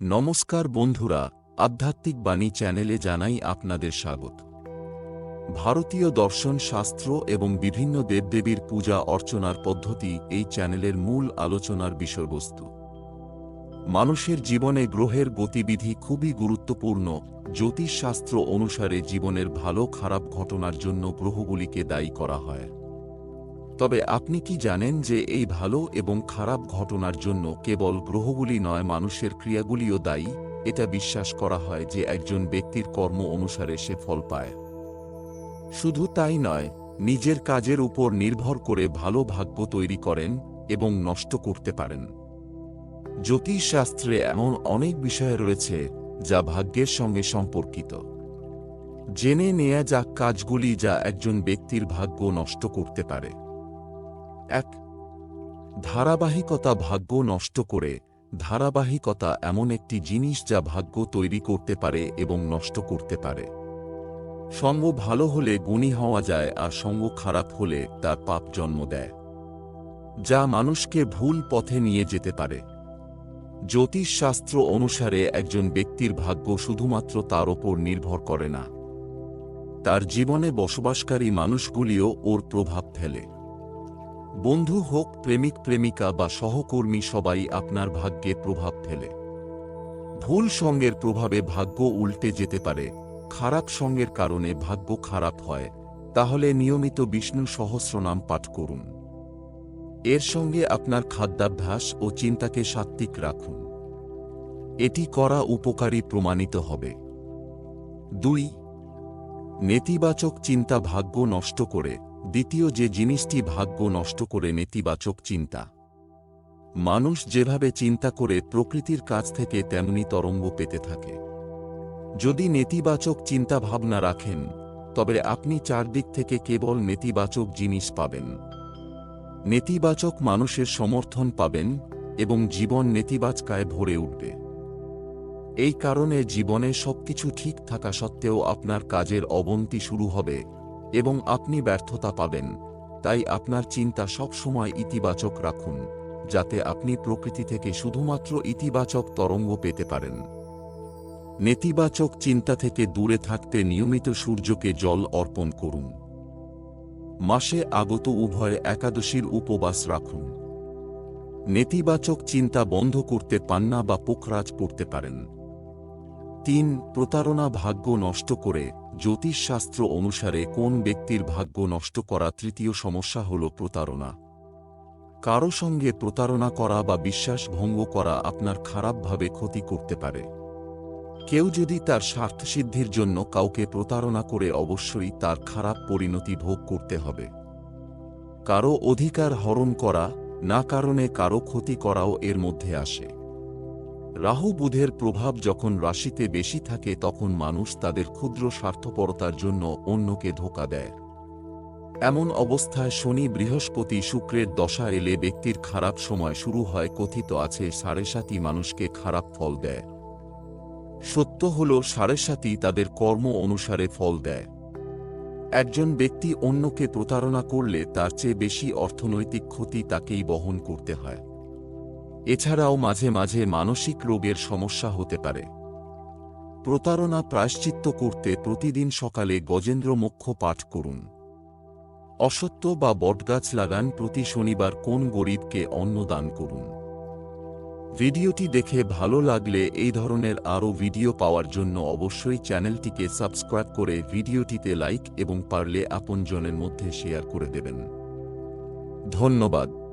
নমস্কার বন্ধুরা, আধ্যাত্মিক বাণী চ্যানেলে জানাই আপনাদের স্বাগত। ভারতীয় দর্শন শাস্ত্র এবং বিভিন্ন দেবদেবীর পূজা অর্চনার পদ্ধতি এই চ্যানেলের মূল আলোচনার বিষয়বস্তু। মানুষের জীবনে গ্রহের গতিবিধি খুবই গুরুত্বপূর্ণ। জ্যোতিষশাস্ত্র অনুসারে জীবনের ভালো খারাপ ঘটনার জন্য গ্রহগুলিকে দায়ী করা হয়। তবে আপনি কি জানেন যে এই ভালো এবং খারাপ ঘটনার জন্য কেবল গ্রহগুলি নয়, মানুষের ক্রিয়াগুলিও দায়ী? এটা বিশ্বাস করা হয় যে একজন ব্যক্তির কর্ম অনুসারে সে ফল পায়। শুধু তাই নয়, নিজের কাজের উপর নির্ভর করে ভালো ভাগ্য তৈরি করেন এবং নষ্ট করতে পারেন। জ্যোতিষশাস্ত্রে এমন অনেক বিষয় রয়েছে যা ভাগ্যের সঙ্গে সম্পর্কিত। জেনে নেয়া যাক কাজগুলি যা একজন ব্যক্তির ভাগ্য নষ্ট করতে পারে। এক, ধারাবাহিকতা ভাগ্য নষ্ট করে, ধারাবাহিকতা এমন একটি জিনিস যা ভাগ্য তৈরি করতে পারে এবং নষ্ট করতে পারে। সঙ্গ ভালো হলে গুণী হওয়া যায় আর সঙ্গ খারাপ হলে তার পাপ জন্ম দেয়, যা মানুষকে ভুল পথে নিয়ে যেতে পারে। জ্যোতিষশাস্ত্র অনুসারে একজন ব্যক্তির ভাগ্য শুধুমাত্র তার ওপর নির্ভর করে না। তার জীবনে বসবাসকারী মানুষগুলিও ওর প্রভাব ফেলে। বন্ধু হোক, প্রেমিক, প্রেমিকা বা সহকর্মী সবাই আপনার ভাগ্যে প্রভাব ফেলে। ভুল সঙ্গের প্রভাবে ভাগ্য উল্টে যেতে পারে। খারাপ সঙ্গের কারণে ভাগ্য খারাপ হয়। তাহলে নিয়মিত বিষ্ণু সহস্রনাম পাঠ করুন। এর সঙ্গে আপনার খাদ্যাভ্যাস ও চিন্তাকে সাত্ত্বিক রাখুন। এটি করা উপকারী প্রমাণিত হবে। দুই, নেতিবাচক চিন্তা ভাগ্য নষ্ট করে। দ্বিতীয় যে জিনিসটি ভাগ্য নষ্ট করে নেতিবাচক চিন্তা। মানুষ যেভাবে চিন্তা করে প্রকৃতির কাছ থেকে তেমনি তরঙ্গ পেতে থাকে। যদি নেতিবাচক চিন্তা ভাবনা রাখেন, তবে আপনি চারদিক থেকে কেবল নেতিবাচক জিনিস পাবেন। নেতিবাচক মানুষের সমর্থন পাবেন এবং জীবন নেতিবাচকায় ভরে উঠবে। এই কারণে জীবনে সবকিছু ঠিক থাকা সত্ত্বেও আপনার কাজের অবনতি শুরু হবে। এবং আপনি ব্যর্থতা পাবেন। তাই আপনার চিন্তা সবসময় ইতিবাচক রাখুন, যাতে আপনি প্রকৃতি থেকে শুধুমাত্র ইতিবাচক তরঙ্গ পেতে পারেন। নেতিবাচক চিন্তা থেকে দূরে থাকতে নিয়মিত সূর্যকে জল অর্পণ করুন। মাসে আগত উভয় একাদশীর উপবাস রাখুন। নেতিবাচক চিন্তা বন্ধ করতে পান্না বা পোখরাজ পড়তে পারেন। তিন প্রতারণা ভাগ্য নষ্ট করে, জ্যোতিষশাস্ত্র অনুসারে কোন ব্যক্তির ভাগ্য নষ্ট করা তৃতীয় সমস্যা হল প্রতারণা। কারও সঙ্গে প্রতারণা করা বা বিশ্বাস ভঙ্গ করা আপনার খারাপভাবে ক্ষতি করতে পারে। কেউ যদি তার স্বার্থসিদ্ধির জন্য কাউকে প্রতারণা করে অবশ্যই তার খারাপ পরিণতি ভোগ করতে হবে। কারও অধিকার হরণ করা, না কারণে কারও ক্ষতি করাও এর মধ্যে আসে। রাহু বুধের প্রভাব যখন রাশিতে বেশি থাকে তখন মানুষ তাদের ক্ষুদ্র স্বার্থপরতার জন্য অন্যকে ধোকা দেয়। এমন অবস্থায় শনি বৃহস্পতি শুক্রের দশা এলে ব্যক্তির খারাপ সময় শুরু হয়, কথিত আছে সাড়ে সাতই মানুষকে খারাপ ফল দেয়। সত্য হল সাড়ে সাতই তাদের কর্ম অনুসারে ফল দেয়। একজন ব্যক্তি অন্যকে প্রতারণা করলে তার চেয়ে বেশি অর্থনৈতিক ক্ষতি তাকেই বহন করতে হয়। এছাড়াও মাঝে মাঝে মানসিক রোগের সমস্যা হতে পারে। প্রতারণা প্রায়শ্চিত্ত করতে প্রতিদিন সকালে গজেন্দ্র মোক্ষ পাঠ করুন। অসত্য বা বটগাছ লাগান প্রতি শনিবার কোন গরিবকে অন্ন দান করুন। ভিডিওটি দেখে ভালো লাগলে এই ধরনের আরও ভিডিও পাওয়ার জন্য অবশ্যই চ্যানেলটিকে সাবস্ক্রাইব করে ভিডিওটিতে লাইক এবং পারলে আপনজনের মধ্যে শেয়ার করে দেবেন। ধন্যবাদ।